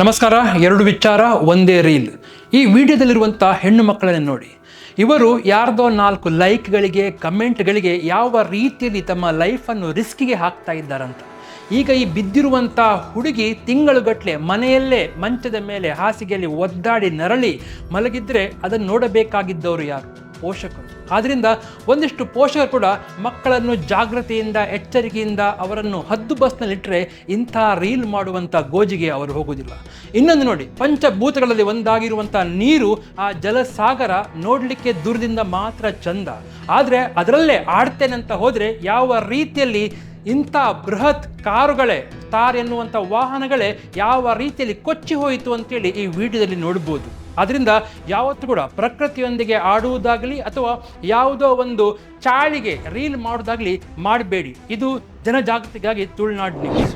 ನಮಸ್ಕಾರ, ಎರಡು ವಿಚಾರ, ಒಂದೇ ರೀಲ್. ಈ ವಿಡಿಯೋದಲ್ಲಿರುವಂಥ ಹೆಣ್ಣು ಮಕ್ಕಳನ್ನು ನೋಡಿ. ಇವರು ಯಾರ್ದೋ ನಾಲ್ಕು ಲೈಕ್ಗಳಿಗೆ, ಕಮೆಂಟ್ಗಳಿಗೆ ಯಾವ ರೀತಿಯಲ್ಲಿ ತಮ್ಮ ಲೈಫನ್ನು ರಿಸ್ಕಿಗೆ ಹಾಕ್ತಾ ಇದ್ದಾರಂತ. ಈಗ ಈ ಬಿದ್ದಿರುವಂಥ ಹುಡುಗಿ ತಿಂಗಳುಗಟ್ಟಲೆ ಮನೆಯಲ್ಲೇ ಮಂಚದ ಮೇಲೆ ಹಾಸಿಗೆಯಲ್ಲಿ ಒದ್ದಾಡಿ ನರಳಿ ಮಲಗಿದ್ರೆ ಅದನ್ನು ನೋಡಬೇಕಾಗಿದ್ದವರು ಯಾರು? ಪೋಷಕರು. ಆದ್ದರಿಂದ ಒಂದಿಷ್ಟು ಪೋಷಕರು ಕೂಡ ಮಕ್ಕಳನ್ನು ಜಾಗೃತಿಯಿಂದ ಎಚ್ಚರಿಕೆಯಿಂದ ಅವರನ್ನು ಹದ್ದು ಬಸ್ನಲ್ಲಿಟ್ಟರೆ ಇಂಥ ರೀಲ್ ಮಾಡುವಂಥ ಗೋಜಿಗೆ ಅವರು ಹೋಗುವುದಿಲ್ಲ. ಇನ್ನೊಂದು ನೋಡಿ, ಪಂಚಭೂತಗಳಲ್ಲಿ ಒಂದಾಗಿರುವಂಥ ನೀರು ಆ ಜಲಸಾಗರ ನೋಡಲಿಕ್ಕೆ ದೂರದಿಂದ ಮಾತ್ರ ಚಂದ. ಆದರೆ ಅದರಲ್ಲೇ ಆಡ್ತೇನೆ ಅಂತ ಹೋದರೆ ಯಾವ ರೀತಿಯಲ್ಲಿ ಇಂಥ ಬೃಹತ್ ಕಾರುಗಳೇ ತಾರ್ ಎನ್ನುವಂಥ ವಾಹನಗಳೇ ಯಾವ ರೀತಿಯಲ್ಲಿ ಕೊಚ್ಚಿ ಹೋಯಿತು ಅಂತೇಳಿ ಈ ವಿಡಿಯೋದಲ್ಲಿ ನೋಡ್ಬೋದು. ಅದರಿಂದ ಯಾವತ್ತೂ ಕೂಡ ಪ್ರಕೃತಿಯೊಂದಿಗೆ ಆಡುವುದಾಗಲಿ ಅಥವಾ ಯಾವುದೋ ಒಂದು ಚಾಳಿಗೆ ರೀಲ್ ಮಾಡೋದಾಗಲಿ ಮಾಡಬೇಡಿ. ಇದು ಜನಜಾಗೃತಿಗಾಗಿ ತುಳುನಾಡು ನ್ಯೂಸ್